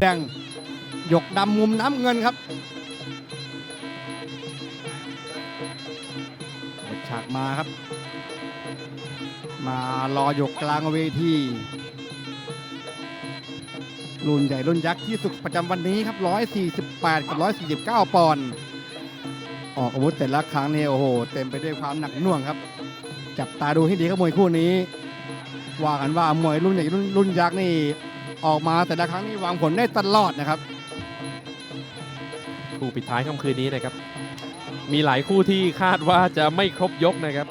แดงหยกดำมุมน้ำเงินครับฉากมาครับ มารอหยกกลางเวทีรุ่นใหญ่รุ่นยักษ์ที่สุดประจำวันนี้ครับ 148 กับ 149 ปอนด์ออกอาวุธแต่ละครั้งเนี่ยโอ้โห เต็มไปด้วยความหนักหน่วงครับ จับตาดูให้ดีครับมวยคู่นี้ ว่ากันว่ามวยรุ่นใหญ่รุ่นรุ่นยักษ์นี่ ออกมาแต่ละครั้งนี่วางผลได้ตลอดนะครับ คู่ปิดท้ายค่ำคืนนี้นะครับ มีหลายคู่ที่คาดว่าจะไม่ครบยกนะครับ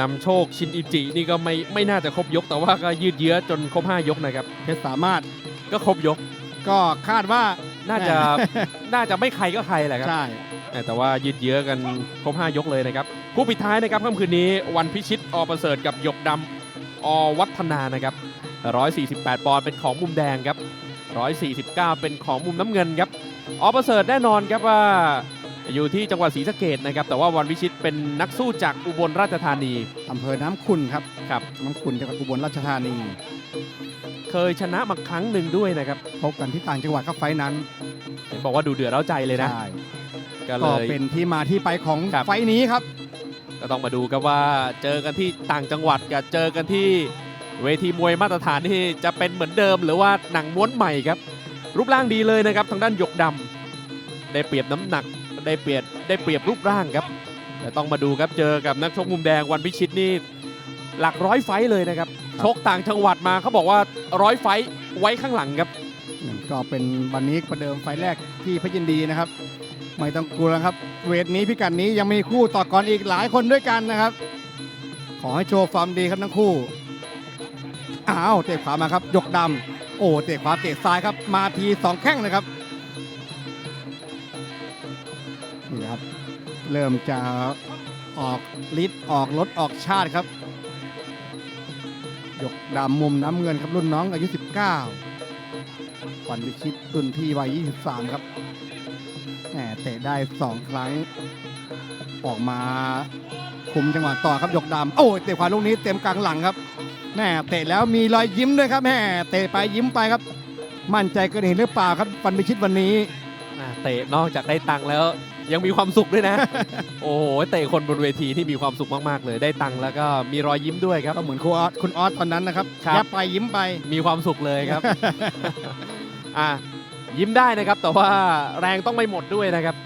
นำโชคชินอิจินี่ก็ไม่ไม่น่าจะครบยก แต่ว่าก็ยืดเยื้อจนครบ 5 ยกนะครับเพชรสามารถก็ครบยก ก็คาดว่าน่าจะน่าจะไม่ใครก็ใครแหละครับใช่แต่ว่ายืดเยื้อกันครบ 5 ยกเลยนะครับ คู่ปิดท้ายนะครับค่ำคืนนี้วันพิชิตอประเสริฐกับหยกดำ อวัฒนานะครับ 148 ปอนด์เป็นของมุมแดงครับ 149 เป็นของมุมน้ำเงินครับอประเสริฐแน่นอนครับว่าอยู่ที่จังหวัดศรีสะเกดนะครับ แต่ว่าวันพิชิตเป็นนักสู้จากอุบลราชธานีอำเภอน้ำขุนครับครับน้ำขุนจังหวัดอุบลราชธานี เคยชนะมาครั้งหนึ่งด้วยนะครับพบกันที่ต่างจังหวัดก็ไฟท์นั้นเห็นบอกว่าดูเดือดเร้าใจเลยนะใช่ก็เลก็ยเป็นที่มาที่ไปของครับไฟท์นี้ครับ ก็ต้องมาดูครับว่าเจอกันที่ต่างจังหวัดกับเจอกันที่เวทีมวยมาตรฐานที่จะเป็นเหมือนเดิม หรือว่าหนังม้วนใหม่ครับ รูปร่างดีเลยนะครับ ทางด้านหยกดำได้เปรียบน้ำหนักได้เปรียบได้เปรียบรูปร่างครับ แต่ต้องมาดูครับเจอกับนักชกมุมแดงวันพิชิตนี่หลักร้อยไฟต์เลยนะครับชกต่างจังหวัดมาเขาบอกว่าร้อยไฟต์ไว้ข้างหลังครับ ก็เป็นวันนี้ประเดิมไฟล์แรกที่เพชรยินดีนะครับ ไม่ต้องกลัวครับ เวทนี้พิกัดนี้ยังมีคู่ต่อกรอีกหลายคนด้วยกันนะครับ ขอให้โชว์ฟอร์มดีครับทั้งคู่อ้าวเตะขวามาครับ ยกดำโอ้เตะขวาเตะซ้ายครับ มาทีสองแข้งนะครับนี่ครับ เริ่มจะออกฤทธิ์ออกรถออกชาติครับ ยกดำมุมน้ำเงินครับรุ่นน้องอายุ 19วันวิชิตรุ่นพี่วัย 23 ครับ แหมเตะได้ 2 ครั้ง ออกมาคุมจังหวะต่อครับยกดำโอ้ยเตะขวาลูกนี้เต็มกลางหลังครับแหม่เตะแล้วมีรอยยิ้มด้วยครับแหม่เตะไปยิ้มไปครับ มั่นใจเกินเห็นหรือเปล่าครับวันวิชิตวันนี้อ่าเตะนอกจากได้ตังค์แล้ว ยังมีความสุขด้วยนะ โอ้โหเตะคนบนเวทีที่มีความสุขมากๆเลยได้ตังค์แล้วก็มีรอยยิ้มด้วยครับก็เหมือนคุณออสคุณออสตอนนั้นนะครับครับแยบไปยิ้มไปมีความสุขเลยครับอะ ยิ้มได้นะครับ แต่ว่าแรงต้องไม่หมดด้วยนะครับ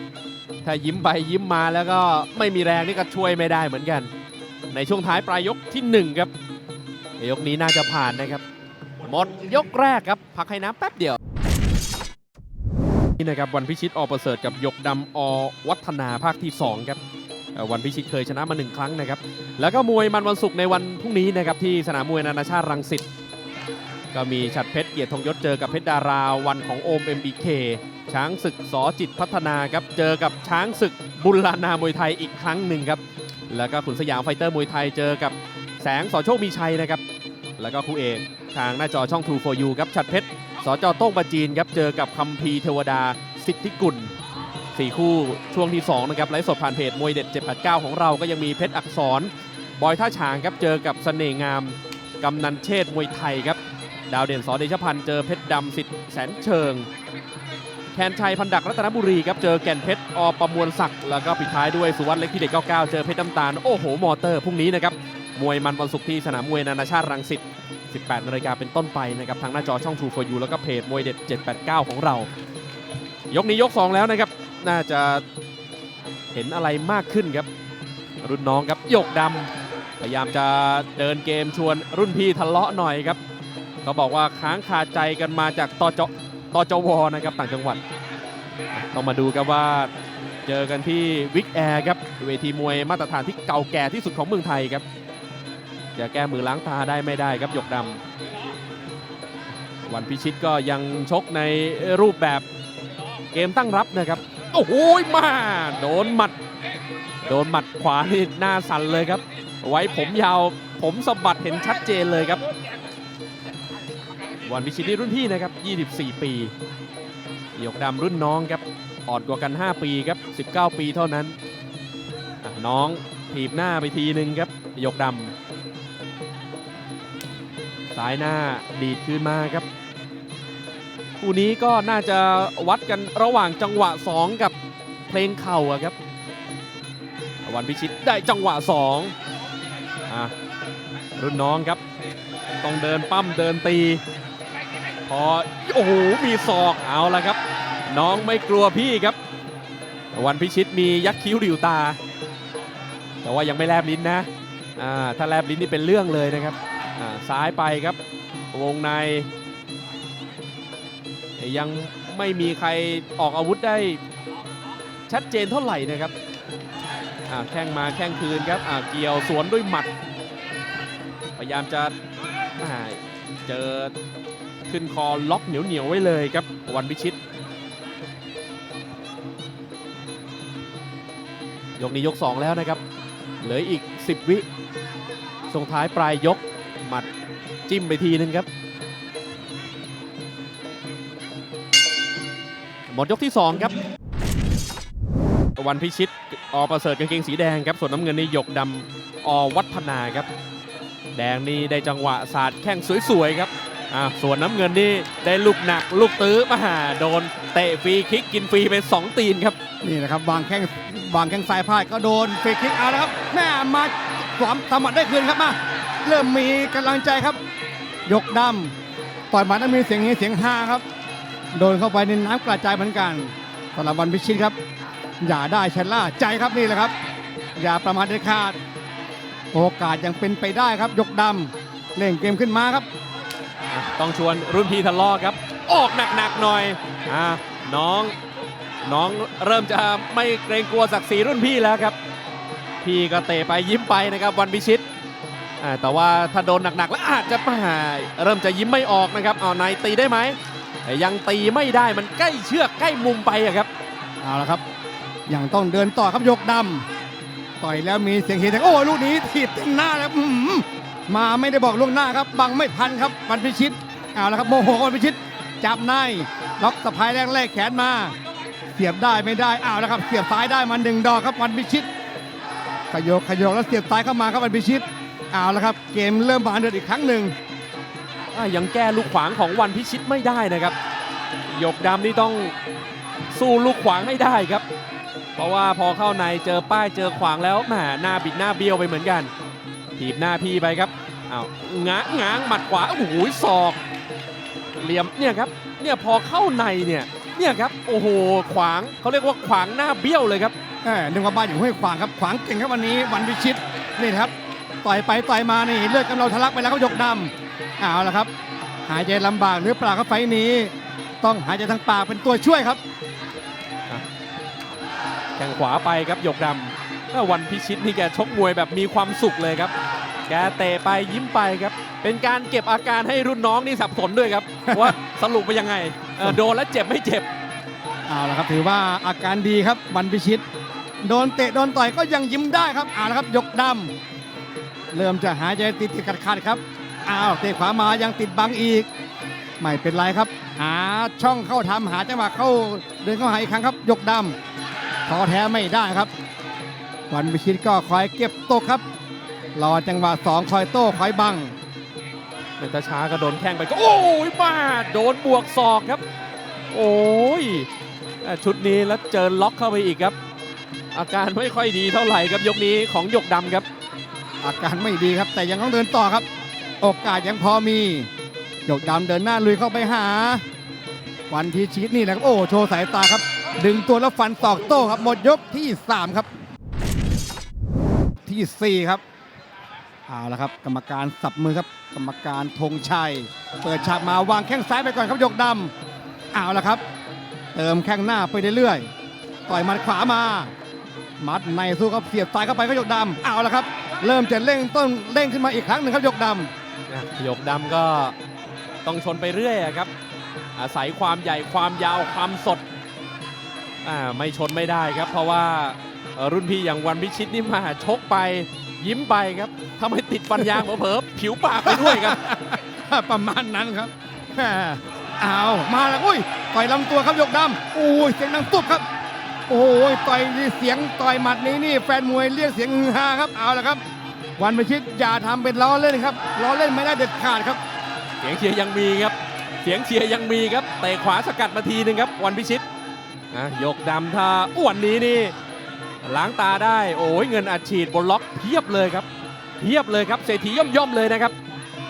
ถ้ายิ้มไปยิ้มมาแล้วก็ไม่มีแรงนี่ก็ช่วยไม่ได้เหมือนกัน ในช่วงท้ายปลายยกที่หนึ่งครับยกนี้น่าจะผ่านนะครับ หมดยกแรกครับ พักให้น้ำแป๊บเดียว นี่นะครับวันพิชิตอประเสริฐกับยกดำอวัฒนาภาคที่ 2 ครับวันพิชิตเคยชนะมาหนึ่งครั้งนะครับ แล้วก็มวยมันวันศุกร์ในวันพรุ่งนี้นะครับที่สนามมวยนานาชาติรังสิต ก็มีฉัดเพชรเกียรติธงยศเจอกับเพชรดาราวันของโอม MBK ช้างศึกสอจิตพัฒนาครับเจอกับช้างศึกบุรลานามวยไทยอีกครั้งหนึ่งครับแล้วก็ขุนสยามไฟเตอร์มวยไทยเจอกับแสงสอโชคมีชัยนะครับแล้วก็คู่เอกทางหน้าจอช่อง True for You ครับฉัดเพชรสจโต้งปาจีนครับเจอกับคัมพีเทวดาสิทธิกุลสี่คู่ช่วงที่2นะครับไลฟ์สดผ่านเพจมวยเด็ด 789 ของเราก็ยังมีเพชรอักษร บอยท่าฉางครับเจอกับเสน่ห์งามกำนันเชษมวยไทยครับ ดาวเด่นสอเดชพันธ์เจอเพชรดำสิทธิ์แสนเชิง แคนชัยพันดักรัตนบุรีครับเจอแก่นเพชรอประมวลศักดิ์แล้วก็ปิดท้ายด้วยสุวัสด์เล็กที่เด็ก99 เจอเพชรน้ำตาลโอ้โหมอเตอร์พรุ่งนี้นะครับมวยมันวันศุกร์ที่สนามมวยนานาชาติรังสิต18นาฬิกาเป็นต้นไปนะครับทางหน้าจอช่อง True for You แล้วก็เพจมวยเด็ด 789 ของเรา ยกนี้ยก 2 แล้วนะครับ น่าจะเห็นอะไรมากขึ้นครับ รุ่นน้องครับหยกดำพยายามจะเดินเกมชวนรุ่นพี่ทะเลาะหน่อยครับ เขาบอกว่าค้างคาใจกันมาจากตจตจวนะครับต่างจังหวัด ต้องมาดูครับว่าเจอกันที่วิกแอร์ครับเวทีมวยมาตรฐานที่เก่าแก่ที่สุดของเมืองไทยครับจะแก้มือล้างตาได้ไม่ได้ครับหยกดำวันพิชิตก็ยังชกในรูปแบบเกมตั้งรับนะครับ โอ้โหมาโดนหมัด โดนหมัดขวานี่หน้าสั่นเลยครับ ไว้ผมยาวผมสะบัดเห็นชัดเจนเลยครับ วันพิชิตนี่รุ่นพี่นะครับ 24 ปีหยกดำรุ่นน้องครับอ่อนกว่ากัน 5 ปีครับ 19 ปีเท่านั้นน้องถีบหน้าไปทีหนึ่งครับหยกดำซ้ายหน้าดีดคืนมาครับคู่นี้ก็น่าจะวัดกันระหว่างจังหวะ 2 กับเพลงเข่าครับวันพิชิตได้จังหวะ2อะรุ่นน้องครับ ต้องเดินปั้มเดินตี พอโอ้โหมีศอกเอาละครับ น้องไม่กลัวพี่ครับ วันพิชิตมียักษ์คิ้วดิวตา แต่ว่ายังไม่แลบลิ้นนะอ่าถ้าแลบลิ้นนี่เป็นเรื่องเลยนะครับอ่าซ้ายไปครับวงใน ยังไม่มีใครออกอาวุธได้ชัดเจนเท่าไหร่นะครับอ่าแข้งมาแข้งคืนครับอ่าเกี่ยวสวนด้วยหมัด พยายามจะ เจอขึ้นคอล็อกเหนียวเหนียวๆไว้เลยครับวันพิชิต ยกนี้ยก 2 แล้วนะครับ เหลืออีก 10 วิส่งท้ายปลายยกหมัดจิ้มไปทีนึงครับ หมดยกที่ 2 ครับ วันพิชิต อประเสริฐกางเกงสีแดงครับ ส่วนน้ำเงินนี่หยกดำอวัฒนาครับ แดงนี่ได้จังหวะสาดแข้งสวยๆครับอ่าส่วนน้ำเงินนี่ได้ลูกหนักลูกตื้อมาหาโดนเตะฟรีคิกกินฟรีไป2ตีนครับ นี่นะครับวางแข้งวางแข้งซ้ายพลาดก็โดนฟรีคิกเอาล้วครับแม่มาสวมสมัดได้คืนครับมาเริ่มมีกำลังใจครับ ยกดำต่อยหมัดแล้วมีเสียงเฮเสียงฮาครับ โดนเข้าไปในน้ำกระจายเหมือนกันสำหรับวันพิชิตครับ อย่าได้ชะล่าใจครับนี่แหละครับ อย่าประมาทเด็ดขาด โอกาสยังเป็นไปได้ครับ ยกดำเล่นเกมขึ้นมาครับอะต้องชวนรุ่นพี่ทะเลาะครับ ออกหนักๆหน่อยอ่าน้องน้องเริ่มจะไม่เกรงกลัวศักดิ์ศรีรุ่นพี่แล้วครับ พี่ก็เตะไปยิ้มไปนะครับวันพิชิตอ่าแต่ว่าถ้าโดนหนักๆ แล้วอาจจะมาเริ่มจะยิ้มไม่ออกนะครับเอานายตีได้ไหมแต่ยังตีไม่ได้มันใกล้เชือกใกล้มุมไปอะครับเอาละครับยังต้องเดินต่อครับยกดำ ต่อยแล้วมีเสียงเฮเสียงโอ้ลูกนี้ถีบเต็มหน้าแล้วมาไม่ได้บอกล่วงหน้าครับ บังไม่ทันครับวันพิชิตเอาละครับโมโหวันพิชิต จับในล็อกสะพายแรกแรกแขนมา เสียบได้ไม่ได้เอาละครับ เสียบซ้ายได้มาหนึ่งดอกครับวันพิชิต ขยโยกขยโยกแล้วเสียบซ้ายเข้ามาครับวันพิชิตเอาละครับ เกมเริ่มบานเดือดอีกครั้งหนึ่งยังแก้ลูกขวางของวันพิชิตไม่ได้นะครับหยกดำนี่ต้องสู้ลูกขวางให้ได้ครับ เพราะว่าพอเข้าในเจอป้ายเจอขวางแล้วแหมหน้าบิดหน้าเบี้ยวไปเหมือนกันถีบหน้าพี่ไปครับอ้าวง้างง้างหมัดขวาโอ้โหศอก เหลี่ยมเนี่ยครับเนี่ยพอเข้าในเนี่ยเนี่ยครับโอ้โหขวางเขาเรียกว่าขวางหน้าเบี้ยวเลยครับแหมนึกว่าบ้านอยู่ห้วยขวางครับขวางเก่งครับวันนี้วันพิชิตนี่ครับต่อยไปต่อยมานี่เลือดกำเราทะลักไปแล้วครับยกดำเอาละครับ หายใจลำบากหรือเปล่าครับไฟนี้ ต้องหายใจทางปากเป็นตัวช่วยครับ แข้งขวาไปครับหยกดำวันพิชิตนี่แกชกมวยแบบมีความสุขเลยครับ แกเตะไปยิ้มไปครับ เป็นการเก็บอาการให้รุ่นน้องนี่สับสนด้วยครับว่าสรุปไปยังไงโดนแล้วเจ็บไม่เจ็บเอาละครับถือว่าอาการดีครับวันพิชิต โดนเตะโดนต่อยก็ยังยิ้มได้ครับเอาละครับยกดำเริ่มจะหายใจติดติดขัดขัดครับอ้าวเตะขวามายังติดบังอีก ไม่เป็นไรครับ หาช่องเข้าทำหาจังหวะเข้าเดินเข้าหาอีกครั้งครับยกดำ ท้อแท้ไม่ได้ครับ วันพิชิตก็คอยเก็บตกครับรอจังหวะสองคอยโต้คอยบังเมตาช้าก็โดนแข้งไปก็โอ้ยป้าโดนบวกศอกครับ โอ้ยอะชุดนี้แล้วเจอล็อกเข้าไปอีกครับ อาการไม่ค่อยดีเท่าไหร่ครับยกนี้ของหยกดำครับ อาการไม่ดีครับแต่ยังต้องเดินต่อครับ โอกาสยังพอมีหยกดำเดินหน้าลุยเข้าไปหา วันพีชีตนี่แหละครับโอ้โชว์สายตาครับ ดึงตัวแล้วฟันตอกโต้ครับ หมดยกที่ 3 ครับทีสี่ 4 ครับเอาละครับ กรรมการสับมือครับ กรรมการธงชัย เปิดฉากมาวางแข้งซ้ายไปก่อนครับยกดำเอาละครับ เติมแข้งหน้าไปเรื่อยๆต่อยหมัดขวามามัดในสู้ครับเสียบซ้ายเข้าไปก็ยกดำเอาละครับ เริ่มจะเร่งต้นเร่งขึ้นมาอีกครั้งหนึ่งครับยกดอะหยกดำก็ต้องชนไปเรื่อยครับ อาศัยความใหญ่ความยาวความสด อ่าไม่ชนไม่ได้ครับ เพราะว่าเอ่อรุ่นพี่อย่างวันพิชิตนี่มาชกไปยิ้มไปครับถ้าไม่ติดฟันยางเผลอๆผิวปากไปด้วยครับำประมาณนั้นครับแหม่เอามาแล้วอุ้ยต่อยลำตัวครับยกดำโอ้ยเสียงดังตุ๊บครับ โอ้ยต่อยนี่เสียงต่อยหมัดนี้นี่แฟนมวยเรียกเสียงฮือฮาครับเอาละครับ วันพิชิตอย่าทำเป็นล้อเล่นครับล้อเล่นไม่ได้เด็ดขาดครับ เสียงเชียร์ยังมีครับ เสียงเชียร์ยังมีครับเตะขวาสกัดมาทีหนึงครับ วันพิชิต อะยกดำถ้าอ้วนนี้นี่ล้างตาได้โอ้ยเงินอัดฉีดบนล็อกเพียบเลยครับเพียบเลยครับเศรษฐีย่อมๆเลยนะครับ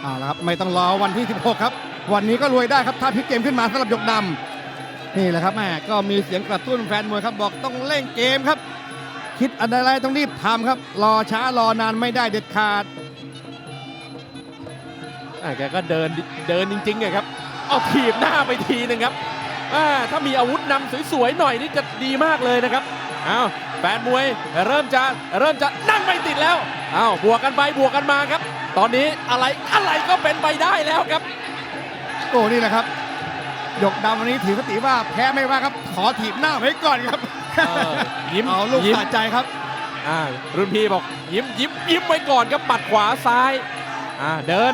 เอาละครับไม่ต้องรอวันที่ 16 ครับ วันนี้ก็รวยได้ครับถ้าพลิกเกมขึ้นมาสำหรับยกดำนี่แหละครับแม่ก็มีเสียงกระตุ้นแฟนมวยครับบอกต้องเล่นเกมครับ คิดอะไรต้องรีบทำครับ รอช้ารอนานไม่ได้เด็ดขาดอะแกก็เดินเดินจริงๆอะครับ เอาถีบหน้าไปทีหนึงครับอ่า ถ้ามีอาวุธนำสวยๆหน่อยนี่จะดีมากเลยนะครับอ้าวแฟนมวยเริ่มจะเริ่มจะนั่งไม่ติดแล้วอ้าวบวกกันไปบวกกันมาครับ ตอนนี้อะไรอะไรก็เป็นไปได้แล้วครับ โอ้นี่แหละครับหยกดำวันนี้ถือคติว่าแพ้ไม่ว่าครับ ขอถีบหน้าไว้ก่อนครับเออยิ้มเอาลูกยิ้มสะใจครับอ่ารุ่นพี่บอกยิ้มยิ้มยิ้มไว้ก่อนครับปัดขวาซ้ายอ่าเดิน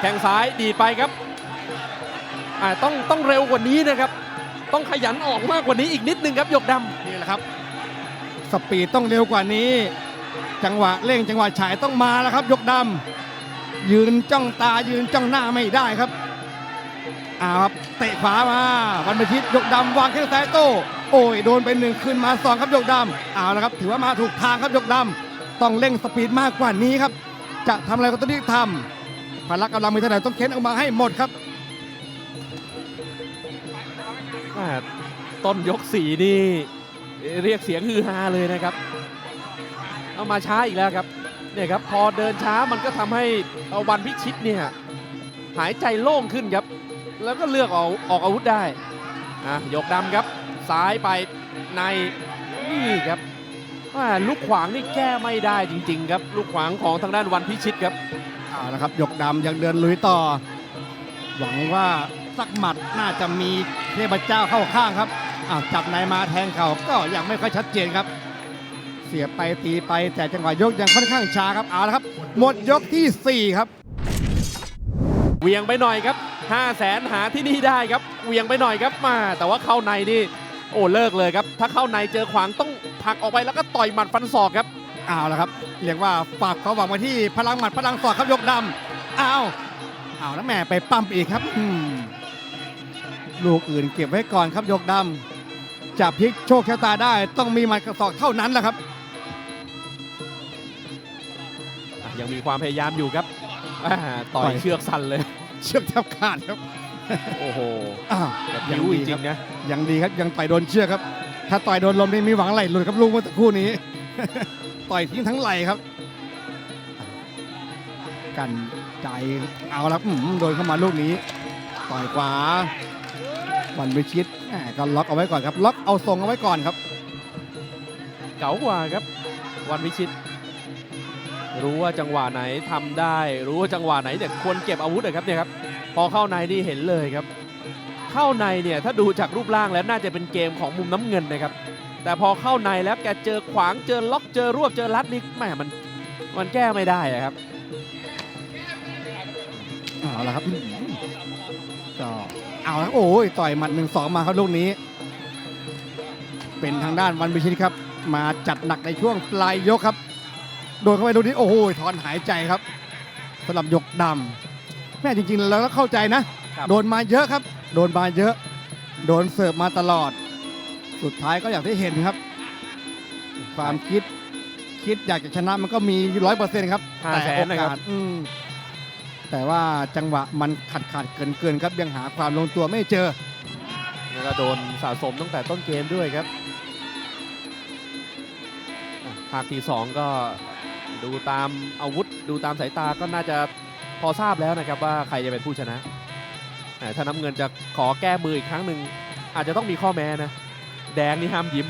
แข้งซ้ายดีดไปครับอ่า ต้องต้องเร็วกว่านี้นะครับ ต้องขยันออกมากกว่านี้อีกนิดนึงครับหยกดำนี่แหละครับ สปีดต้องเร็วกว่านี้ จังหวะเร่งจังหวะฉายต้องมาแล้วครับยกดำยืนจ้องตายืนจ้องหน้าไม่ได้ครับอ้าวครับเตะขวามาวันประชิตยกดำวางแข้งซ้ายโต้โอ้ยโดนไปหนึ่งขึ้นมาสองครับยกดำเอาละครับ ถือว่ามาถูกทางครับยกดำต้องเร่งสปีดมากกว่านี้ครับ จะทำอะไรก็ต้องรีบทำพละกำลังมีเท่าไหร่ต้องเค้นออกมาให้หมดครับ ต้นยกสีนี่เรียกเสียงฮือฮาเลยนะครับ เอามาช้าอีกแล้วครับเนี่ยครับพอเดินช้ามันก็ทำให้วันพิชิตเนี่ยหายใจโล่งขึ้นครับ แล้วก็เลือกออกออกอาวุธได้อะยกดำครับ ซ้ายไปในนี่ครับลูกขวางนี่แก้ไม่ได้จริง ๆ ครับ ลูกขวางของทางด้านวันพิชิตครับเอาละครับหยกดำยังเดินลุยต่อ หวังว่า สักหมัดน่าจะมีเทพเจ้าเข้าข้างครับอ้าวจับในมาแทงเขาก็ยังไม่ค่อยชัดเจนครับ เสียบไปตีไปแต่จังหวะยกยังค่อนข้างช้าครับเอาละครับ หมดยกทีสี่4 ครับเหวียงไปหน่อยครับ5 0 0แสนหาที่นี่ได้ครับเหวียงไปหน่อยครับมา แต่ว่าเข้าในนี่โอ้เลิกเลยครับ ถ้าเข้าในเจอขวางต้องผลักออกไปแล้วก็ต่อยหมัดฟันศอกครับเอาละครับ เรียกว่าฝากความหวังไว้ที่พลังหมัดพลังศอกครับยกดำเอาเอาแล้วแหม่ไปปั๊มอีกครับอืม ลูกอื่นเก็บไว้ก่อนครับยกดำจะพลิกโชคชะตาได้ ต้องมีหมัดกระศอกเท่านั้นแหละครับ อะยังมีความพยายามอยู่ครับอ่าต่อต่ยอยเชือกสั่นเลย เชือกแทบขาดครับโอ้โหอ้าวแบบยังผิวดีจคริรับงๆนะ ยังดีครับยังต่อยโดนเชือกครับ ถ้าต่อยโดนลมนี่มีหวังไหลหลุดครับลูกเมื่อสักครู่นี้ ต่อยทิ้งทั้งไหลครับ กันใจเอาแล้วอืมโดนเข้ามาลูกนี้ ต่อยขวา วันวิชิตแหม่ก็ล็อกเอาไว้ก่อนครับ ล็อกเอาทรงเอาไว้ก่อนครับ เก๋ากว่าครับ วันวิชิต รู้ว่าจังหวะไหนทำได้ รู้ว่าจังหวะไหนแต่ควรเก็บอาวุธนะครับเนี่ยครับพอเข้าในนี่เห็นเลยครับ เข้าในเนี่ยถ้าดูจากรูปร่างแล้วน่าจะเป็นเกมของมุมน้ำเงินนะครับ แต่พอเข้าในแล้วแกเจอขวางเจอล็อกเจอรวบเจอรัดนี่แหมมันมันแก้ไม่ได้อะครับ เอาละครับอืมก็ เอาละโอ้ยต่อยหมัดหนึ่งสองมาครับลูกนี้ เป็นทางด้านวันวิชิตครับ มาจัดหนักในช่วงปลายยกครับ โดนเข้าไปลูกนี้โอ้โหถอนหายใจครับสำหรับยกดำแม่จริงๆเราก็เข้าใจนะครับโดนมาเยอะครับ โดนมาเยอะ โดนเสิร์ฟมาตลอด สุดท้ายก็อย่างที่เห็นครับ ความคิดคิดอยากจะชนะมันก็มีร้อยเปอร์เซ็นต์ครับห้าแต่แสโอนนะครับกาสอืม แต่ว่าจังหวะมันขัดขัดเกินเกินครับยังหาความลงตัวไม่เจอแล้วก็โดนสะสมตั้งแต่ต้นเกมด้วยครับอะภาคที่ 2 ก็ดูตามอาวุธดูตามสายตาก็น่าจะพอทราบแล้วนะครับว่าใครจะเป็นผู้ชนะแต่ถ้าน้ำเงินจะขอแก้มืออีกครั้งหนึ่งอาจจะต้องมีข้อแม้นะ แดงนี่ห้ามยิ้ม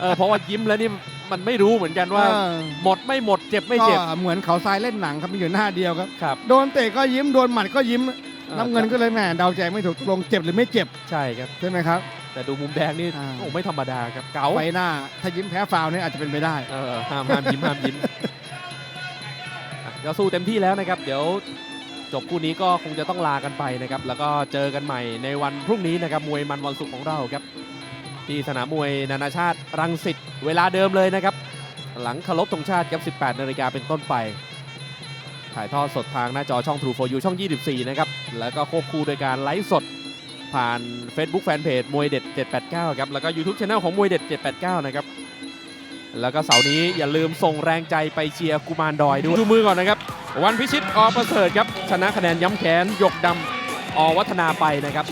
เออเพราะว่ายิ้มแล้วนี่มันไม่รู้เหมือนกันว่า เออ หมดไม่หมดเจ็บไม่ก็เจ็บเหมือนเขาทรายเล่นหนังครับมีอยู่หน้าเดียวครับ ครับ โดนเตะก็ยิ้มโดนหมัดก็ยิ้มอ่าน้ำเงินก็เลยแหมเดาใจไม่ถูกตกลงเจ็บหรือไม่เจ็บใช่ครับ ใช่ไหมครับ แต่ดูมุมแดงนี่อ่า โอ้ไม่ธรรมดาครับเก๋าไฟหน้าถ้ายิ้มแพ้ฟาวล์เนี่ยอาจจะเป็นไปได้ เออห้ามห้ามยิ้มห้ามยิ้มอะก็สู้เต็มที่แล้วนะครับ เดี๋ยวจบคู่นี้ก็คงจะต้องลากันไปนะครับ แล้วก็เจอกันใหม่ในวันพรุ่งนี้นะครับมวยมันวันศุกร์ของเราครับ ที่สนามมวยนานาชาติรังสิตเวลาเดิมเลยนะครับ หลังเคารพธงชาติครับ 18 นาฬิกาเป็นต้นไป ถ่ายทอดสดทางหน้าจอช่อง True for You ช่อง 24 นะครับ แล้วก็ควบคู่โดยการไลฟ์สดผ่าน Facebook Fanpage มวยเด็ด 789 ครับ แล้วก็ YouTube Channel ของมวยเด็ด 789 นะครับ แล้วก็เสาร์นี้อย่าลืมส่งแรงใจไปเชียร์กุมารดอยด้วย ดูมือก่อนนะครับ วันพิชิตอประเสริฐครับ ชนะคะแนนย้ำแค้นยกดำอวัฒนาไปนะครับ